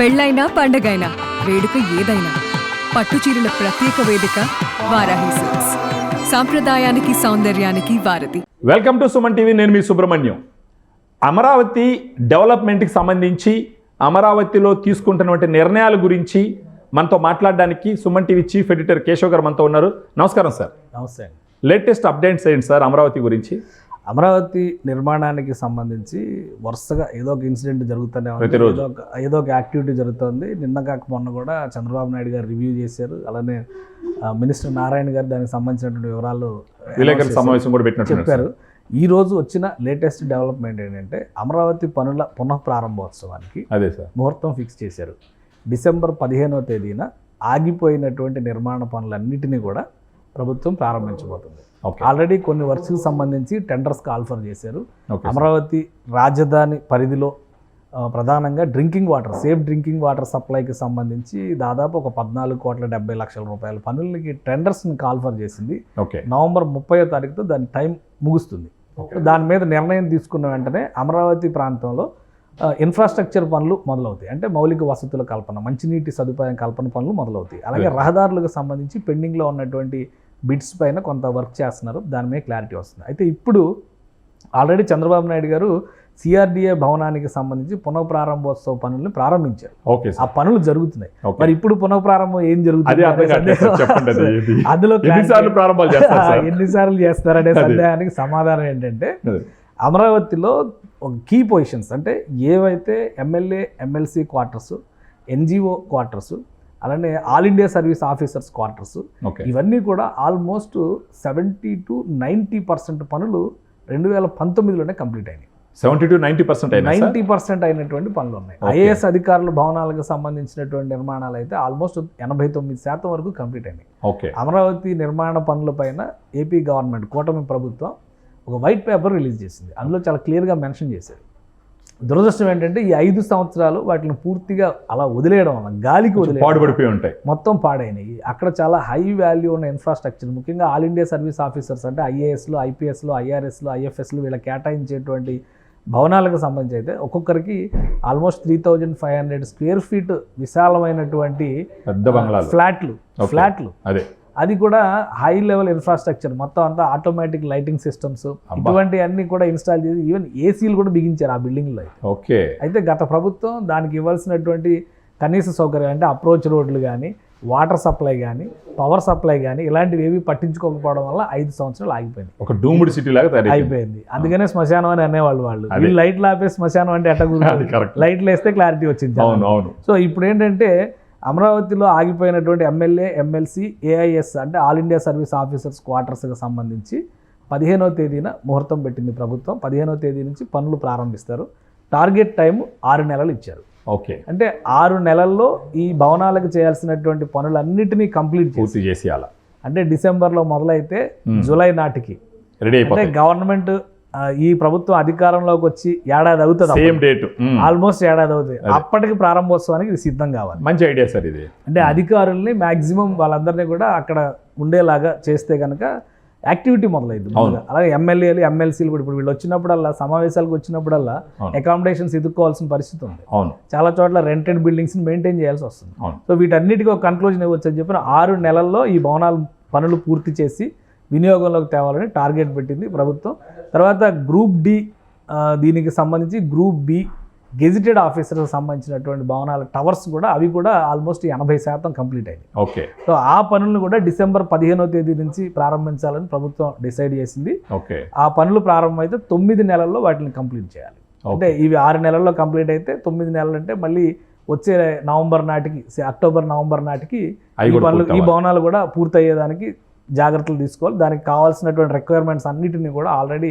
పెళ్ళైనా పండగైనా వేడుక ఏదైనా పట్టు చీరల ప్రత్యేక వేదిక వారాహి సిల్క్స్. సాంప్రదాయానికి సౌందర్యానికి వారధి. వెల్కమ్ టు సుమన్ టీవీ నేను మీ సుబ్రహ్మణ్యం. అమరావతి డెవలప్మెంట్కి సంబంధించి అమరావతిలో తీసుకుంటున్నటువంటి నిర్ణయాల గురించి మనతో మాట్లాడడానికి Suman TV chief editor Keshav garu మనతో ఉన్నారు. నమస్కారం సార్. నమస్తే లేటెస్ట్ అప్డేట్స్ ఏంటి సార్ అమరావతి గురించి? అమరావతి నిర్మాణానికి సంబంధించి వరుసగా ఏదో ఒక ఇన్సిడెంట్ జరుగుతూనే ఉంది. ఏదో ఒక ఏదో ఒక యాక్టివిటీ జరుగుతుంది. నిన్న కాక మొన్న కూడా చంద్రబాబు నాయుడు గారు రివ్యూ చేశారు. అలానే మినిస్టర్ నారాయణ గారు దానికి సంబంధించినటువంటి వివరాలు. సమావేశం కూడా చెప్పారు. ఈ రోజు వచ్చిన లేటెస్ట్ డెవలప్మెంట్ ఏంటంటే అమరావతి పనుల పునః ప్రారంభోత్సవానికి అదే సార్. ముహూర్తం ఫిక్స్ చేశారు. డిసెంబర్ పదిహేనవ తేదీన ఆగిపోయినటువంటి నిర్మాణ పనులన్నిటినీ కూడా ప్రభుత్వం ప్రారంభించబోతుంది. ఆల్రెడీ కొన్ని వర్క్స్కి సంబంధించి టెండర్స్ ఆల్ఫర్ చేశారు. అమరావతి రాజధాని పరిధిలో ప్రధానంగా drinking water safe drinking water సప్లైకి సంబంధించి దాదాపు ఒక పద్నాలుగు కోట్ల డెబ్బై లక్షల రూపాయల పనులకి టెండర్స్ని కాల్ఫర్ చేసింది. నవంబర్ ముప్పై తారీఖుతో దాని టైం ముగుస్తుంది. దాని మీద నిర్ణయం తీసుకున్న వెంటనే అమరావతి ప్రాంతంలో ఇన్ఫ్రాస్ట్రక్చర్ పనులు మొదలవుతాయి. అంటే మౌలిక వసతుల కల్పన మంచినీటి సదుపాయం కల్పన పనులు మొదలవుతాయి. అలాగే రహదారులకు సంబంధించి పెండింగ్లో ఉన్నటువంటి బిట్స్ పైన కొంత వర్క్ చేస్తున్నారు. దాని మీద క్లారిటీ వస్తుంది. అయితే ఇప్పుడు ఆల్రెడీ చంద్రబాబు నాయుడు గారు సిఆర్డిఏ భవనానికి సంబంధించి పునఃప్రారంభోత్సవ పనులను ప్రారంభించారు. ఓకే ఆ పనులు జరుగుతున్నాయి. మరి ఇప్పుడు పునఃప్రారంభం ఏం జరుగుతుంది? అందులో ఎన్నిసార్లు చేస్తారనే. సందేహానికి సమాధానం ఏంటంటే. అమరావతిలో ఒక కీ పొజిషన్స్ అంటే ఏవైతే MLA MLC quarters NGO quarters అలానే all India service officers quarters ఇవన్నీ కూడా almost seventy to ninety percent పనులు రెండు వేల పంతొమ్మిదిలోనే కంప్లీట్ అయినాయి. సెవెంటీ టు నైంటీ పర్సెంట్ అయినా సార్? నైంటీ పర్సెంట్ అయినటువంటి పనులు ఉన్నాయి. ఐఏఎస్ అధికారుల భవనాలకు సంబంధించినటువంటి నిర్మాణాలు అయితే ఆల్మోస్ట్ ఎనభై తొమ్మిది శాతం వరకు కంప్లీట్ అయినాయి. ఓకే. అమరావతి నిర్మాణ పనులపైన ఏపీ గవర్నమెంట్ కూటమి ప్రభుత్వం ఒక వైట్ పేపర్ రిలీజ్ చేసింది. అందులో చాలా క్లియర్గా మెన్షన్ చేశారు. దురదృష్టం ఏంటంటే ఈ ఐదు సంవత్సరాలు వాటిని పూర్తిగా అలా వదిలేయడం వల్ల గాలికి వల్ల పాడుపడిపోయి ఉంటాయి. మొత్తం పాడైనవి అక్కడ చాలా హై వాల్యూ ఉన్న ఇన్ఫ్రాస్ట్రక్చర్ ముఖ్యంగా ఆల్ ఇండియా సర్వీస్ ఆఫీసర్స్ అంటే ఐఏఎస్లు ఐపీఎస్లు ఐఆర్ఎస్లు ఐఎఫ్ఎస్లు వీళ్ళ కేటాయించేటువంటి భవనాలకు సంబంధించి అయితే ఒక్కొక్కరికి almost three thousand five hundred square feet విశాలమైనటువంటి పెద్ద బంగ్లాలు. ఫ్లాట్లు. ఫ్లాట్లు. అదే. అది కూడా హై లెవెల్ ఇన్ఫ్రాస్ట్రక్చర్ మొత్తం అంతా ఆటోమేటిక్ లైటింగ్ సిస్టమ్స్ అబ్బా. ఇటువంటి అన్ని కూడా ఇన్స్టాల్ చేసి ఈవెన్ ఏసీలు కూడా బిగించారు ఆ బిల్డింగ్లో ఓకే. అయితే గత ప్రభుత్వం దానికి ఇవ్వాల్సినటువంటి కనీస సౌకర్యం అంటే అప్రోచ్ రోడ్లు కానీ వాటర్ సప్లై కానీ పవర్ సప్లై కానీ ఇలాంటివి ఏవి పట్టించుకోకపోవడం వల్ల ఐదు సంవత్సరాలు ఆగిపోయింది. ఒక డూముడ్ సిటీ లాగా అయిపోయింది. అందుకనే శ్మశానం అని అనేవాళ్ళు వాళ్ళు. లైట్లు ఆపే శ్మశానం అంటే ఎట్ట? కరెక్ట్ లైట్లు వేస్తే క్లారిటీ వచ్చింది అవును అవును. సో ఇప్పుడు ఏంటంటే అమరావతిలో ఆగిపోయినటువంటి ఎమ్మెల్యే ఎమ్మెల్సీ ఏఐఎస్ అంటే ఆల్ ఇండియా సర్వీస్ ఆఫీసర్స్ క్వార్టర్స్కి సంబంధించి పదిహేనవ తేదీన ముహూర్తం పెట్టింది ప్రభుత్వం. పదిహేనవ తేదీ నుంచి పనులు ప్రారంభిస్తారు. టార్గెట్ టైం ఆరు నెలలు ఇచ్చారు. ఓకే. అంటే ఆరు నెలల్లో ఈ భవనాలకు చేయాల్సినటువంటి పనులన్నిటినీ కంప్లీట్ పూర్తి చేసి అలా అంటే డిసెంబర్లో మొదలైతే. జూలై నాటికి. రెడీ అంటే గవర్నమెంట్ ఈ ప్రభుత్వం అధికారంలోకి వచ్చి ఏడాది అవుతుంది సేమ్ డేట్ ఆల్మోస్ట్ ఏడాది అవుతుంది. అప్పటికి ప్రారంభోత్సవానికి ఇది సిద్ధం కావాలి. మంచి ఐడియా సార్ ఇది. అంటే అధికారుల్ని మాక్సిమం వాళ్ళందరినీ కూడా అక్కడ ఉండేలాగా చేస్తే కనుక యాక్టివిటీ మొదలైంది. అలాగే ఎమ్మెల్యేలు ఎమ్మెల్సీలు కూడా ఇప్పుడు వీళ్ళు వచ్చినప్పుడల్లా సమావేశాలకు వచ్చినప్పుడల్లా. అకామిడేషన్స్ ఎదుర్కోవాల్సిన పరిస్థితి ఉంది. అవును. చాలా చోట్ల రెంటెడ్ బిల్డింగ్స్ని మెయింటైన్ చేయాల్సి వస్తుంది. సో వీటన్నిటికీ ఒక కన్క్లూజన్ ఇవ్వచ్చు అని చెప్పిన ఆరు నెలల్లో ఈ భవనాల పనులు పూర్తి చేసి వినియోగంలోకి తేవాలని టార్గెట్ పెట్టింది ప్రభుత్వం. తర్వాత గ్రూప్ డి దీనికి సంబంధించి గ్రూప్ బి గెజిటెడ్ ఆఫీసర్కి సంబంధించినటువంటి భవనాల టవర్స్ కూడా అవి కూడా ఆల్మోస్ట్ ఎనభై శాతం కంప్లీట్ అయింది ఓకే. సో ఆ పనులను కూడా డిసెంబర్ పదిహేనో తేదీ నుంచి ప్రారంభించాలని ప్రభుత్వం డిసైడ్ చేసింది. ఓకే. ఆ పనులు ప్రారంభమైతే తొమ్మిది నెలల్లో వాటిని కంప్లీట్ చేయాలి. అంటే ఇవి ఆరు నెలల్లో కంప్లీట్ అయితే తొమ్మిది నెలలు అంటే మళ్ళీ వచ్చే నవంబర్ నాటికి అక్టోబర్ నవంబర్ నాటికి ఈ పనులు ఈ. భవనాలు కూడా పూర్తయ్యేదానికి జాగ్రత్తలు తీసుకోవాలి. దానికి కావాల్సినటువంటి రిక్వైర్మెంట్స్ అన్నిటిని కూడా ఆల్రెడీ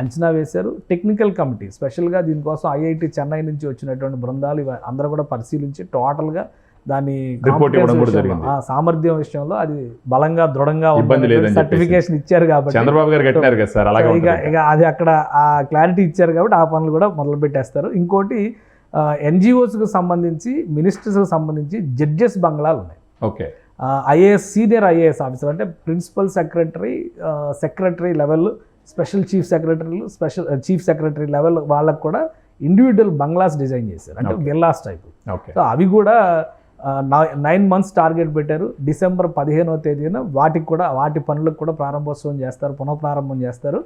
అంచనా వేశారు. టెక్నికల్ కమిటీ స్పెషల్గా దీనికోసం ఐఐటి చెన్నై నుంచి వచ్చినటువంటి బృందాలు ఇవ అందరూ కూడా పరిశీలించి టోటల్గా దాని సామర్థ్యం విషయంలో అది బలంగా దృఢంగా. సర్టిఫికేషన్ ఇచ్చారు కాబట్టి. చంద్రబాబు గారు కట్టినారు కదా సార్ అలాగే ఇక ఇక అది అక్కడ ఆ క్లారిటీ ఇచ్చారు కాబట్టి ఆ పనులు కూడా మొదలు పెట్టేస్తారు ఇంకోటి ఎన్జిఓస్కి సంబంధించి మినిస్టర్స్కి సంబంధించి జడ్జెస్ బంగ్లాలు ఉన్నాయి. Okay. IAS senior IAS officer అంటే principal secretary secretary level special chief సెక్రటరీలు స్పెషల్ చీఫ్ సెక్రటరీ లెవెల్ వాళ్ళకు కూడా ఇండివిజువల్ బంగ్లాస్ డిజైన్ చేశారు. అంటే విల్లాస్ టైప్ ఓకే. సో అవి కూడా నైన్ మంత్స్ టార్గెట్ పెట్టారు. డిసెంబర్ పదిహేనవ తేదీన వాటికి కూడా వాటి పనులకు కూడా ప్రారంభోత్సవం చేస్తారు పునఃప్రారంభం చేస్తారు.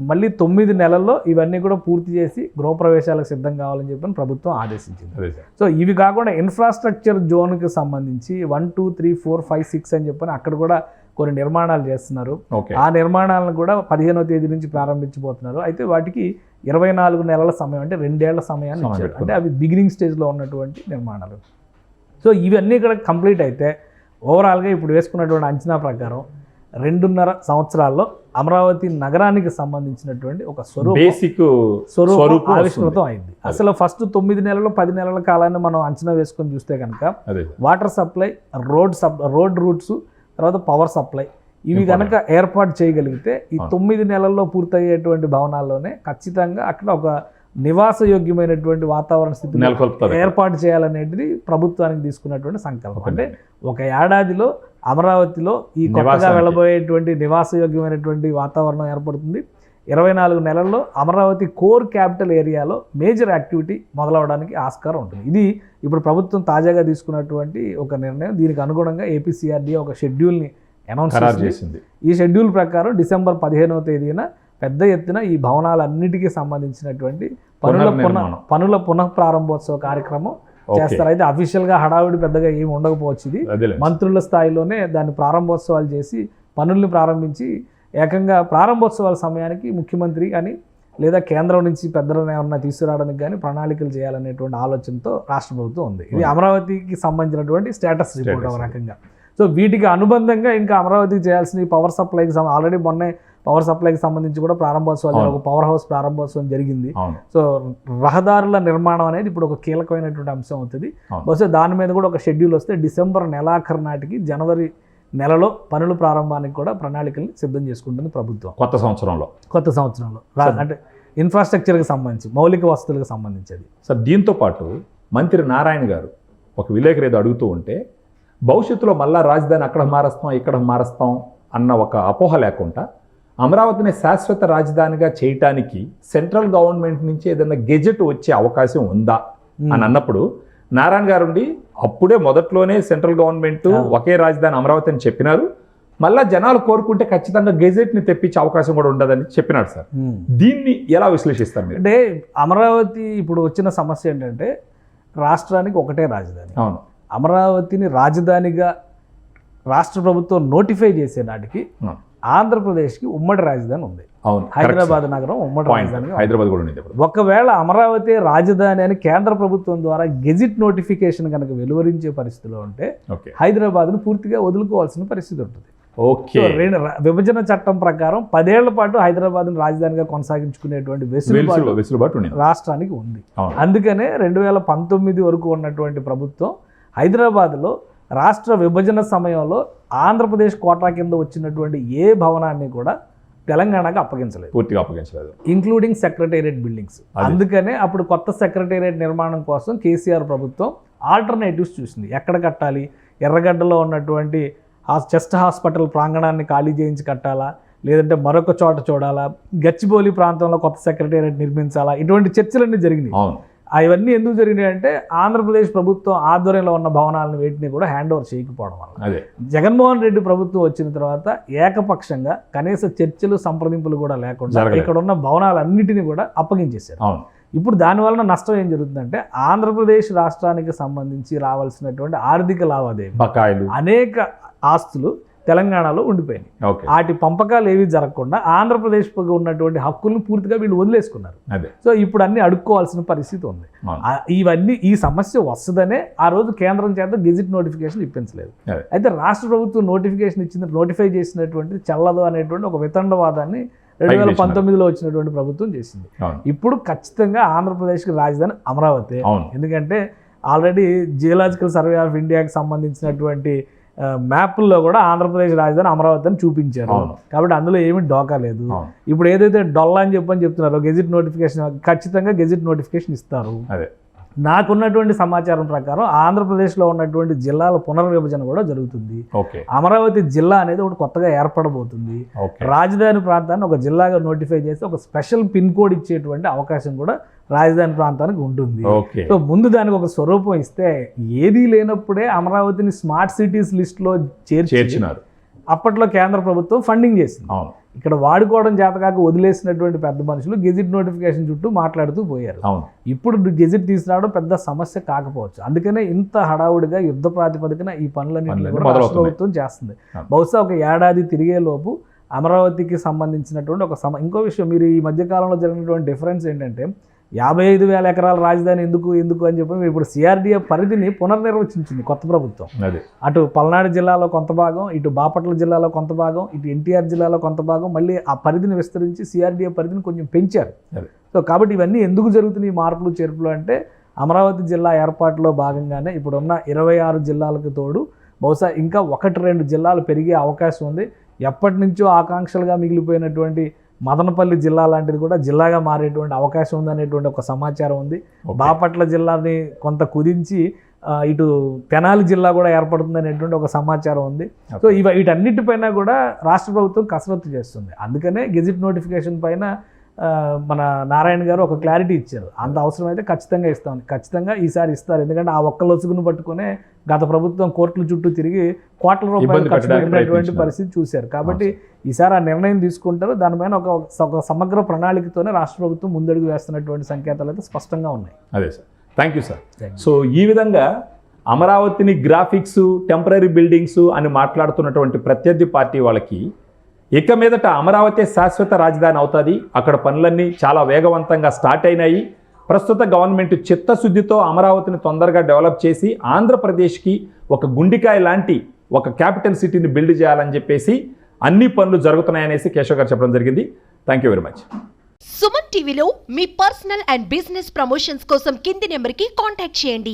మళ్ళీ తొమ్మిది నెలల్లో ఇవన్నీ కూడా పూర్తి చేసి గృహప్రవేశాలకు సిద్ధం కావాలని చెప్పని ప్రభుత్వం ఆదేశించింది. సో ఇవి కాకుండా ఇన్ఫ్రాస్ట్రక్చర్ జోన్కి సంబంధించి one two three four five six అని చెప్పని అక్కడ కూడా కొన్ని నిర్మాణాలు చేస్తున్నారు. ఆ నిర్మాణాలను కూడా పదిహేనో తేదీ నుంచి ప్రారంభించబోతున్నారు. అయితే వాటికి ఇరవై నాలుగు నెలల సమయం అంటే రెండేళ్ళ సమయాన్ని ఇచ్చారు. అంటే. అవి బిగినింగ్ స్టేజ్లో ఉన్నటువంటి నిర్మాణాలు. సో ఇవన్నీ కూడా కంప్లీట్ అయితే ఓవరాల్గా ఇప్పుడు వేసుకున్నటువంటి అంచనా ప్రకారం రెండున్నర సంవత్సరాల్లో అమరావతి నగరానికి సంబంధించినటువంటి ఒక స్వరూపం బేసిక్ స్వరూపం ఆవిష్కృతం. అయింది అసలు ఫస్ట్ తొమ్మిది నెలలు పది నెలల కాలాన్ని మనం అంచనా వేసుకొని చూస్తే కనుక water supply road sup road routes తర్వాత పవర్ సప్లై ఇవి. కనుక ఏర్పాటు చేయగలిగితే ఈ. తొమ్మిది నెలల్లో పూర్తయ్యేటువంటి భవనాల్లోనే ఖచ్చితంగా అక్కడ ఒక నివాసయోగ్యమైనటువంటి వాతావరణ స్థితిని ఏర్పాటు చేయాలనేది ప్రభుత్వానికి తీసుకున్నటువంటి సంకల్పం. అంటే ఒక ఏడాదిలో అమరావతిలో ఈ కొత్తగా. వెళ్ళబోయేటువంటి నివాసయోగ్యమైనటువంటి వాతావరణం ఏర్పడుతుంది ఇరవై నాలుగు నెలల్లో అమరావతి కోర్ క్యాపిటల్ ఏరియాలో మేజర్ యాక్టివిటీ మొదలవడానికి ఆస్కారం ఉంటుంది ఇది ఇప్పుడు ప్రభుత్వం తాజాగా తీసుకున్నటువంటి ఒక నిర్ణయం దీనికి అనుగుణంగా ఏపీసీఆర్డీ ఒక షెడ్యూల్ని అనౌన్స్ చేసింది ఈ షెడ్యూల్ ప్రకారం డిసెంబర్ పదిహేనవ తేదీన పెద్ద ఎత్తున ఈ భవనాలన్నిటికీ సంబంధించినటువంటి పనుల పునః. పనుల పునః ప్రారంభోత్సవ కార్యక్రమం. చేస్తారు అయితే అఫీషియల్గా హడావిడి పెద్దగా ఏమి ఉండకపోవచ్చు ఇది. మంత్రుల స్థాయిలోనే దాన్ని ప్రారంభోత్సవాలు చేసి పనుల్ని ప్రారంభించి ఏకంగా ప్రారంభోత్సవాల సమయానికి ముఖ్యమంత్రి కానీ లేదా కేంద్రం నుంచి పెద్దలను ఏమన్నా తీసుకురావడానికి కానీ ప్రణాళికలు చేయాలనేటువంటి ఆలోచనతో రాష్ట్ర ప్రభుత్వం ఉంది. ఇది అమరావతికి సంబంధించినటువంటి స్టేటస్ రిపోర్ట్ ఒక. రకంగా. సో వీటికి అనుబంధంగా ఇంకా అమరావతికి చేయాల్సిన పవర్ సప్లైకి ఆల్రెడీ మొన్నే పవర్ సప్లైకి సంబంధించి కూడా ప్రారంభోత్సవాలు. ఒక పవర్ హౌస్ ప్రారంభోత్సవం జరిగింది. సో రహదారుల నిర్మాణం అనేది ఇప్పుడు ఒక కీలకమైనటువంటి అంశం అవుతుంది. బహుశా దాని మీద కూడా ఒక షెడ్యూల్ వస్తే డిసెంబర్ నెలాఖరు నాటికి జనవరి నెలలో పనుల ప్రారంభానికి కూడా ప్రణాళికలు సిద్ధం చేసుకుంటుంది ప్రభుత్వం. కొత్త సంవత్సరంలో. కొత్త సంవత్సరంలో. అంటే ఇన్ఫ్రాస్ట్రక్చర్కి సంబంధించి మౌలిక వసతులకు సంబంధించి అది సార్ దీంతో పాటు మంత్రి నారాయణ గారు ఒక విలేకరు ఏదో అడుగుతూ ఉంటే భవిష్యత్తులో మళ్ళా రాజధాని అక్కడ మారుస్తాం ఇక్కడ మారుస్తాం అన్న ఒక అపోహ లేకుండా అమరావతిని శాశ్వత రాజధానిగా చేయటానికి సెంట్రల్ గవర్నమెంట్ నుంచి ఏదైనా గెజెట్ వచ్చే అవకాశం ఉందా? అని అన్నప్పుడు నారాయణ గారు ఉండి అప్పుడే మొదట్లోనే సెంట్రల్ గవర్నమెంట్ ఒకే రాజధాని అమరావతి అని చెప్పినారు. మళ్ళా జనాలు కోరుకుంటే ఖచ్చితంగా గెజెట్ని తెప్పించే అవకాశం కూడా ఉండదని చెప్పినాడు సార్. దీన్ని ఎలా విశ్లేషిస్తారు మీరు? అంటే అమరావతి ఇప్పుడు వచ్చిన సమస్య ఏంటంటే రాష్ట్రానికి ఒకటే రాజధాని. అవును. అమరావతిని రాజధానిగా రాష్ట్ర ప్రభుత్వం నోటిఫై చేసే నాటికి. ఆంధ్రప్రదేశ్కి ఉమ్మడి రాజధాని ఉంది. అవును హైదరాబాద్ నగరం ఉమ్మడి ఉంది. హైదరాబాద్ కూడా ఇప్పుడు. ఒకవేళ అమరావతి రాజధాని అని కేంద్ర ప్రభుత్వం ద్వారా గెజిట్ నోటిఫికేషన్ కనుక వెలువరించే పరిస్థితిలో ఉంటే హైదరాబాద్ను పూర్తిగా వదులుకోవాల్సిన పరిస్థితి ఉంటుంది. ఓకే. విభజన చట్టం ప్రకారం పదేళ్ళ పాటు హైదరాబాద్ను రాజధానిగా కొనసాగించుకునేటువంటి వెసులుబాటు రాష్ట్రానికి ఉంది. అందుకనే రెండు వేల పంతొమ్మిది వరకు ఉన్నటువంటి ప్రభుత్వం హైదరాబాద్లో రాష్ట్ర విభజన సమయంలో ఆంధ్రప్రదేశ్ కోటా కింద వచ్చినటువంటి ఏ భవనాన్ని కూడా తెలంగాణకు అప్పగించలేదు. పూర్తిగా అప్పగించలేదు. ఇంక్లూడింగ్ సెక్రటేరియట్ బిల్డింగ్స్ అందుకనే అప్పుడు కొత్త సెక్రటేరియట్ నిర్మాణం కోసం కేసీఆర్ ప్రభుత్వం ఆల్టర్నేటివ్స్ చూసింది. ఎక్కడ కట్టాలి? ఎర్రగడ్డలో ఉన్నటువంటి ఆ చెస్ట్ హాస్పిటల్ ప్రాంగణాన్ని ఖాళీ చేయించి కట్టాలా? లేదంటే మరొక చోట చూడాలా? గచ్చిబౌలి ప్రాంతంలో కొత్త సెక్రటేరియట్ నిర్మించాలా? ఇటువంటి చర్చలన్నీ జరిగినాయి. అవన్నీ ఎందుకు జరిగినాయి అంటే ఆంధ్రప్రదేశ్ ప్రభుత్వం ఆధ్వర్యంలో ఉన్న భవనాలను వేటిని కూడా హ్యాండ్ ఓవర్ చేయకపోవడం వల్ల. అదే. జగన్మోహన్ రెడ్డి ప్రభుత్వం వచ్చిన తర్వాత ఏకపక్షంగా కనీస చర్చలు సంప్రదింపులు కూడా లేకుండా. ఇక్కడ ఉన్న భవనాలన్నిటిని కూడా అప్పగించేశారు. ఇప్పుడు దాని వలన నష్టం ఏం జరుగుతుందంటే ఆంధ్రప్రదేశ్ రాష్ట్రానికి సంబంధించి రావాల్సినటువంటి ఆర్థిక లావాదేవీ బకాయిలు. అనేక ఆస్తులు తెలంగాణలో ఉండిపోయినాయి. ఓకే. వాటి పంపకాలు ఏవి జరగకుండా ఆంధ్రప్రదేశ్ ఉన్నటువంటి హక్కులను పూర్తిగా వీళ్ళు వదిలేసుకున్నారు. సో ఇప్పుడు అన్ని అడుక్కోవాల్సిన పరిస్థితి ఉంది. ఇవన్నీ ఈ సమస్య వస్తుందనే ఆ రోజు కేంద్రం చేత గెజిట్ నోటిఫికేషన్ ఇప్పించలేదు. అయితే రాష్ట్ర ప్రభుత్వం నోటిఫికేషన్ ఇచ్చిన నోటిఫై చేసినటువంటి చెల్లదు అనేటువంటి ఒక వితండవాదాన్ని రెండు వేల పంతొమ్మిదిలో వచ్చినటువంటి ప్రభుత్వం చేసింది. ఇప్పుడు ఖచ్చితంగా ఆంధ్రప్రదేశ్కి రాజధాని అమరావతి. ఎందుకంటే ఆల్రెడీ జియోలాజికల్ సర్వే ఆఫ్ ఇండియాకి సంబంధించినటువంటి మ్యాప్ల్లో కూడా ఆంధ్రప్రదేశ్ రాజధాని అమరావతి అని చూపించారు. కాబట్టి అందులో ఏమీ డోకా లేదు. ఇప్పుడు ఏదైతే డొల్లా అని చెప్పని చెప్తున్నారో గెజిట్ నోటిఫికేషన్ ఖచ్చితంగా గెజిట్ నోటిఫికేషన్ ఇస్తారు. అదే. నాకున్నటువంటి సమాచారం ప్రకారం ఆంధ్రప్రదేశ్లో ఉన్నటువంటి జిల్లాల పునర్విభజన కూడా జరుగుతుంది. అమరావతి జిల్లా అనేది ఒకటి కొత్తగా ఏర్పడబోతుంది. రాజధాని ప్రాంతాన్ని ఒక జిల్లాగా నోటిఫై చేసి ఒక స్పెషల్ పిన్ కోడ్ ఇచ్చేటువంటి అవకాశం కూడా రాజధాని ప్రాంతానికి ఉంటుంది. సో ముందు దానికి ఒక స్వరూపం ఇస్తే ఏదీ లేనప్పుడే అమరావతిని స్మార్ట్ సిటీస్ లిస్ట్లో చేర్చి చేర్చినారు. అప్పట్లో కేంద్ర ప్రభుత్వం ఫండింగ్ చేసింది. ఇక్కడ వాడుకోవడం చేతకాక వదిలేసినటువంటి పెద్ద మనుషులు గెజిట్ నోటిఫికేషన్ చుట్టూ మాట్లాడుతూ పోయారు. ఇప్పుడు గెజిట్ తీసుకురావడం పెద్ద సమస్య కాకపోవచ్చు. అందుకనే ఇంత హడావుడిగా యుద్ధ ప్రాతిపదికన ఈ పనులన్నీ. ప్రభుత్వం చేస్తుంది. బహుశా ఒక ఏడాది తిరిగే లోపు అమరావతికి సంబంధించినటువంటి ఒక సమ ఇంకో విషయం మీరు ఈ మధ్య కాలంలో జరిగినటువంటి డిఫరెన్స్ ఏంటంటే యాభై ఐదు వేల ఎకరాల రాజధాని ఎందుకు ఎందుకు అని చెప్పి ఇప్పుడు సిఆర్డీఏ పరిధిని పునర్నిర్వచించింది కొత్త ప్రభుత్వం. అదే. అటు పల్నాడు జిల్లాలో కొంత భాగం ఇటు బాపట్ల జిల్లాలో కొంత భాగం ఇటు ఎన్టీఆర్ జిల్లాలో కొంత భాగం మళ్ళీ ఆ పరిధిని విస్తరించి సిఆర్డీఏ పరిధిని కొంచెం పెంచారు. అదే. సో కాబట్టి ఇవన్నీ ఎందుకు జరుగుతున్నాయి ఈ మార్పులు చేర్పులు అంటే అమరావతి జిల్లా ఏర్పాటులో భాగంగానే ఇప్పుడున్న ఇరవై ఆరు జిల్లాలకు తోడు బహుశా ఇంకా ఒకటి రెండు జిల్లాలు పెరిగే అవకాశం ఉంది. ఎప్పటి నుంచో ఆకాంక్షలుగా మిగిలిపోయినటువంటి మదనపల్లి జిల్లా లాంటిది కూడా జిల్లాగా మారేటువంటి అవకాశం ఉందనేటువంటి ఒక సమాచారం ఉంది. బాపట్ల జిల్లాని కొంత కుదించి ఇటు తెనాలి జిల్లా కూడా ఏర్పడుతుంది అనేటువంటి ఒక సమాచారం ఉంది. సో ఇవ వీటన్నిటిపైన కూడా రాష్ట్ర ప్రభుత్వం కసరత్తు చేస్తుంది. అందుకనే గెజిట్ నోటిఫికేషన్ పైన మన నారాయణ గారు ఒక క్లారిటీ ఇచ్చారు. అంత అవసరం అయితే ఖచ్చితంగా ఇస్తాం ఖచ్చితంగా ఈసారి ఇస్తారు. ఎందుకంటే ఆ ఒక్క లొసుగును పట్టుకునే గత ప్రభుత్వం కోర్టుల చుట్టూ తిరిగి కోట్ల రూపాయలు ఖర్చు పెట్టినటువంటి. పరిస్థితి చూశారు. కాబట్టి ఈసారి ఆ నిర్ణయం తీసుకుంటారు. దానిపైన ఒక సమగ్ర ప్రణాళికతోనే రాష్ట్ర ప్రభుత్వం ముందడుగు వేస్తున్నటువంటి సంకేతాలు అయితే స్పష్టంగా ఉన్నాయి. అదే sir. Thank you sir. So ఈ విధంగా అమరావతిని గ్రాఫిక్స్ టెంపరీ బిల్డింగ్స్ అని మాట్లాడుతున్నటువంటి ప్రత్యర్థి పార్టీ వాళ్ళకి ఇక మీదట అమరావతి శాశ్వత రాజధాని అవుతుంది. అక్కడ పనులన్నీ చాలా వేగవంతంగా స్టార్ట్ అయినాయి. ప్రస్తుత గవర్నమెంట్ చిత్తశుద్ధితో అమరావతిని తొందరగా డెవలప్ చేసి ఆంధ్రప్రదేశ్కి ఒక గుండికాయ లాంటి ఒక క్యాపిటల్ సిటీని బిల్డ్ చేయాలని చెప్పేసి అన్ని పనులు జరుగుతున్నాయనేసి కేశవ్ గారు చెప్పడం జరిగింది. Thank you very much Suman టీవీలో మీ పర్సనల్ అండ్ బిజినెస్ ప్రమోషన్స్ కోసం కింది నెంబర్కి కాంటాక్ట్ చేయండి.